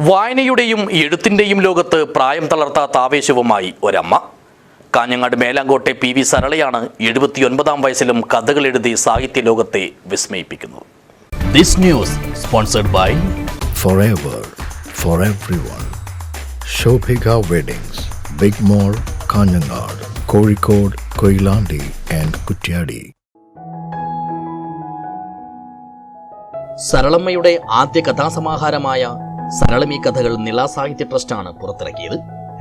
വായനയുടെയും എഴുത്തിന്റെയും ലോകത്ത് പ്രായം തളർത്താത്ത ആവേശവുമായി ഒരമ്മ. കാഞ്ഞങ്ങാട് മേലാങ്കോട്ടെ പി വി സരളയാണ് എഴുപത്തിയൊൻപതാം വയസ്സിലും കഥകൾ എഴുതി സാഹിത്യ ലോകത്തെ വിസ്മയിപ്പിക്കുന്നു this news sponsored by forever for every one Shobhika weddings big mall Kanhangad Kozhikode Koyilandy and Kuttiady സരളമ്മയുടെ ആദ്യ കഥാസമാഹാരമായ സരളമി കഥകൾ നിള സാഹിത്യ ട്രസ്റ്റാണ് പുറത്തിറക്കിയത്.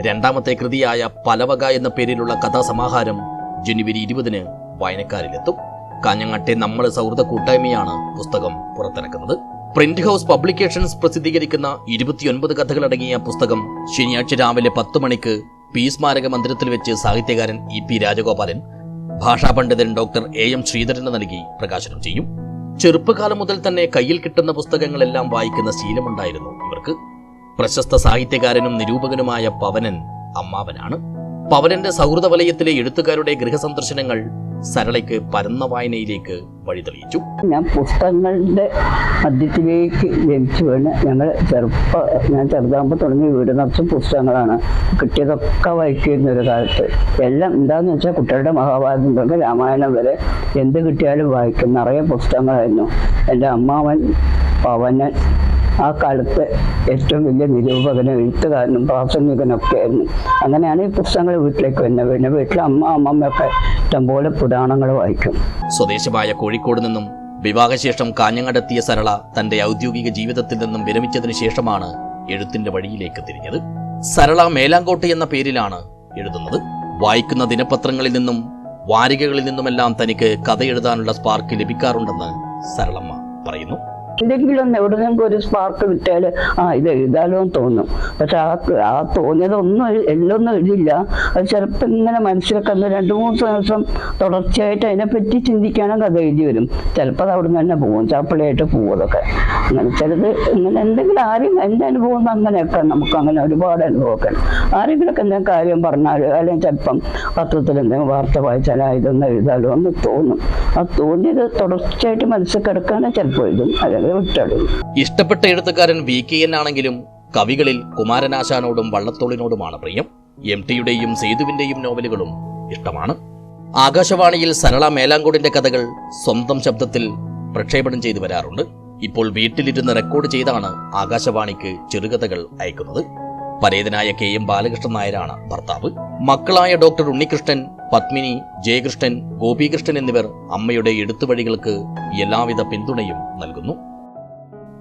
രണ്ടാമത്തെ കൃതിയായ പലവക എന്ന പേരിലുള്ള കഥാസമാഹാരം ജനുവരി ഇരുപതിന് വായനക്കാരിലെത്തും. കാഞ്ഞങ്ങാട്ടെ നമ്മൾ സൗഹൃദ കൂട്ടായ്മയാണ് പുസ്തകം പുറത്തിറക്കുന്നത്. പ്രിന്റ് ഹൗസ് പബ്ലിക്കേഷൻസ് പ്രസിദ്ധീകരിക്കുന്ന ഇരുപത്തിയൊൻപത് കഥകളടങ്ങിയ പുസ്തകം ശനിയാഴ്ച രാവിലെ പത്ത് മണിക്ക് പി സ്മാരക മന്ദിരത്തിൽ വെച്ച് സാഹിത്യകാരൻ ഇ പി രാജഗോപാലൻ ഭാഷാ പണ്ഡിതൻ ഡോക്ടർ എ എം ശ്രീധരന് നൽകി പ്രകാശനം ചെയ്യും. ചെറുപ്പകാലം മുതൽ തന്നെ കയ്യിൽ കിട്ടുന്ന പുസ്തകങ്ങളെല്ലാം വായിക്കുന്ന ശീലമുണ്ടായിരുന്നു. ഇവർക്ക് പ്രശസ്ത സാഹിത്യകാരനും നിരൂപകനുമായ പവനൻ അമ്മാവനാണ്. പവനന്റെ സൗഹൃദ വലയത്തിലെ എഴുത്തുകാരുടെ ഗൃഹസന്ദർശനങ്ങൾ സരളയ്ക്ക് പരന്ന വായനയിലേക്ക് വഴിതെളിയിച്ചു. ഞാൻ പുസ്തകങ്ങളുടെ മധ്യത്തിലേക്ക് ജനിച്ചു വീണ് ഞങ്ങൾ ചെറുപ്പ ഞാൻ ചെറുതാകുമ്പോൾ തുടങ്ങിയ വീട് നിറച്ചും പുസ്തകങ്ങളാണ്. കിട്ടിയതൊക്കെ വായിക്കുന്ന ഒരു കാലത്ത്. എല്ലാം എന്താണെന്ന് വെച്ചാൽ കുട്ടികളുടെ മഹാഭാരതം തുടങ്ങി രാമായണം വരെ എന്ത് കിട്ടിയാലും വായിക്കും. നിറയെ പുസ്തകങ്ങളായിരുന്നു. എന്റെ അമ്മാവൻ പവനൻ ആ കാലത്ത് ഏറ്റവും വലിയ നിരൂപകനും എഴുത്തുകാരനും പ്രാസംഗികനൊക്കെ ആയിരുന്നു അങ്ങനെയാണ് ഈ പുസ്തകങ്ങൾ വീട്ടിലേക്ക് വരുന്നത്. പിന്നെ വീട്ടിലെ അമ്മ അമ്മമ്മയൊക്കെ ഇഷ്ടംപോലെ പുരാണങ്ങൾ വായിക്കും. സ്വദേശമായ കോഴിക്കോട് നിന്നും വിവാഹശേഷം കാഞ്ഞങ്ങടെത്തിയ സരള തന്റെ ഔദ്യോഗിക ജീവിതത്തിൽ നിന്നും വിരമിച്ചതിനു ശേഷമാണ് എഴുത്തിന്റെ വഴിയിലേക്ക് തിരിഞ്ഞത്. സരള മേലാങ്കോട്ട് എന്ന പേരിലാണ് എഴുതുന്നത്. വായിക്കുന്ന ദിനപത്രങ്ങളിൽ നിന്നും വാരികകളിൽ നിന്നുമെല്ലാം തനിക്ക് കഥ എഴുതാനുള്ള സ്പാർക്ക് ലഭിക്കാറുണ്ടെന്ന് സരളമ്മ പറയുന്നു. എന്തെങ്കിലും എവിടെന്നെങ്കിലും ഒരു സ്പാർക്ക് കിട്ടിയാൽ ആ ഇത് എഴുതാലോ എന്ന് തോന്നും. പക്ഷെ ആ ആ തോന്നിയതൊന്നും എല്ലൊന്നും എഴുതില്ല. അത് ചിലപ്പോൾ ഇങ്ങനെ മനസ്സിലൊക്കെ ഒന്ന് രണ്ട് മൂന്ന് ദിവസം തുടർച്ചയായിട്ട് അതിനെപ്പറ്റി ചിന്തിക്കാനും കഥ എഴുതി വരും. ചിലപ്പോൾ അത് അവിടെ നിന്ന് തന്നെ പോകും. ചാപ്പിളിയായിട്ട് പോകും അതൊക്കെ. അങ്ങനെ ചിലത് ഇങ്ങനെ എന്തെങ്കിലും ആരും എന്റെ അനുഭവം അങ്ങനെയൊക്കെ നമുക്ക് അങ്ങനെ ഒരുപാട് അനുഭവമൊക്കെ ആരെങ്കിലും ആരെങ്കിലുമൊക്കെ എന്തെങ്കിലും കാര്യം പറഞ്ഞാൽ അല്ലെങ്കിൽ ചിലപ്പം പത്രത്തിൽ എന്തെങ്കിലും വാർത്ത വായിച്ചാൽ ഇതൊന്ന് എഴുതാലോ എന്ന് തോന്നും. ആ തോന്നിയത് തുടർച്ചയായിട്ട് മനസ്സിൽ കിടക്കുകയാണെങ്കിൽ ചിലപ്പോൾ എഴുതും. അല്ലെങ്കിൽ ഇഷ്ടപ്പെട്ട എഴുത്തുകാരൻ വി കെ എൻ ആണെങ്കിലും കവികളിൽ കുമാരനാശാനോടും വള്ളത്തോളിനോടുമാണ് പ്രിയം. എം ടിയുടെയും സേതുവിന്റെയും നോവലുകളും ഇഷ്ടമാണ്. ആകാശവാണിയിൽ സരള മേലാങ്കോടിന്റെ കഥകൾ സ്വന്തം ശബ്ദത്തിൽ പ്രക്ഷേപണം ചെയ്തു വരാറുണ്ട്. ഇപ്പോൾ വീട്ടിലിരുന്ന് റെക്കോർഡ് ചെയ്താണ് ആകാശവാണിക്ക് ചെറുകഥകൾ അയക്കുന്നത്. പരേതനായ കെ എം ബാലകൃഷ്ണൻ നായരാണ് ഭർത്താവ്. മക്കളായ ഡോക്ടർ ഉണ്ണികൃഷ്ണൻ പത്മിനി ജയകൃഷ്ണൻ ഗോപികൃഷ്ണൻ എന്നിവർ അമ്മയുടെ എഴുത്തുവഴികൾക്ക് എല്ലാവിധ പിന്തുണയും നൽകുന്നു.